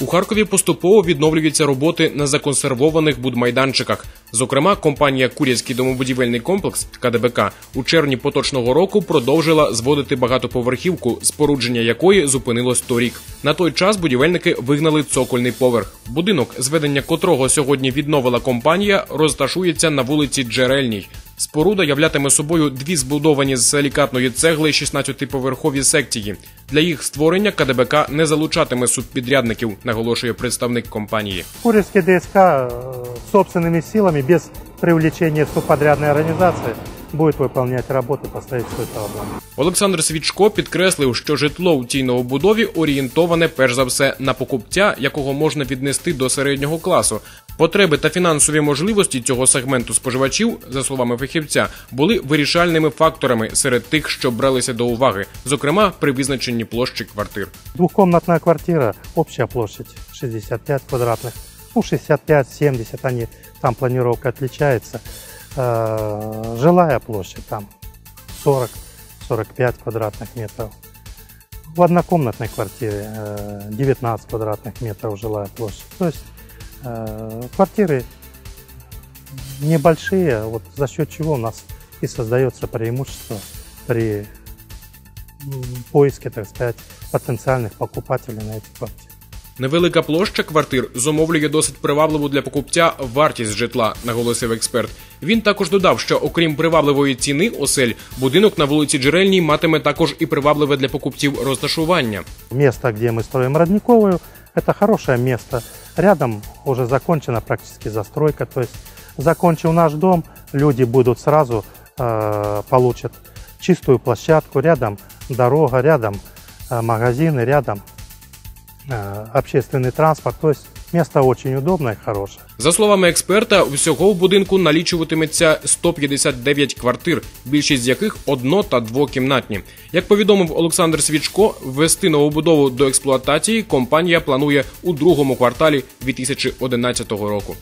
У Харкові поступово відновлюються роботи на законсервованих будмайданчиках. Зокрема, компанія Кур'язький домобудівельний комплекс КДБК у червні поточного року продовжила зводити багатоповерхівку, спорудження якої зупинилось торік. На той час будівельники вигнали цокольний поверх. Будинок, зведення котрого сьогодні відновила компанія, розташується на вулиці Джерельній. Споруда являтиме собою дві збудовані з силікатної цегли 16-поверхові секції. Для їх створення КДБК не залучатиме субпідрядників, наголошує представник компанії. Курильский ДСК э, собственными силами, без привлечения субподрядной организации, будет выполнять работы по строительству этого дома. Олександр Свічко підкреслив, що житло у цій новобудові орієнтоване перш за все на покупця, якого можна віднести до середнього класу. Потреби та фінансові можливості цього сегменту споживачів, за словами фахівця, були вирішальними факторами серед тих, що бралися до уваги, зокрема при визначенні площі квартир. Двухкомнатная квартира, общая площадь 65 квадратных, ну 65-70, они, там планировка отличается. Э, Жилая площадь там 40-45 квадратных метров. В однокомнатной квартире э, 19 квадратных метров жилая площадь. То есть э, квартиры небольшие, вот за счет чего у нас и создается преимущество при м, поиске, так сказать, потенциальных покупателей на эти квартиры. Невелика площа квартир зумовлює досить привабливу для покупця вартість житла, наголосив експерт. Він також додав, що окрім привабливої ціни осель, будинок на вулиці Джерельній матиме також і привабливе для покупців розташування. Место, где мы строим родниковую, это хорошее место. Рядом уже закончена практически застройка. То есть, закончив наш дом, люди будут сразу э, получат чистую площадку, рядом дорога, рядом э, магазины, рядом э, общественный транспорт. То есть место очень удобне і хороше. За словами експерта, всього в будинку налічуватиметься 159 квартир, більшість з яких одно та двокімнатні. Як повідомив Олександр Свічко, ввести новобудову до експлуатації компанія планує у другому кварталі 2011 року.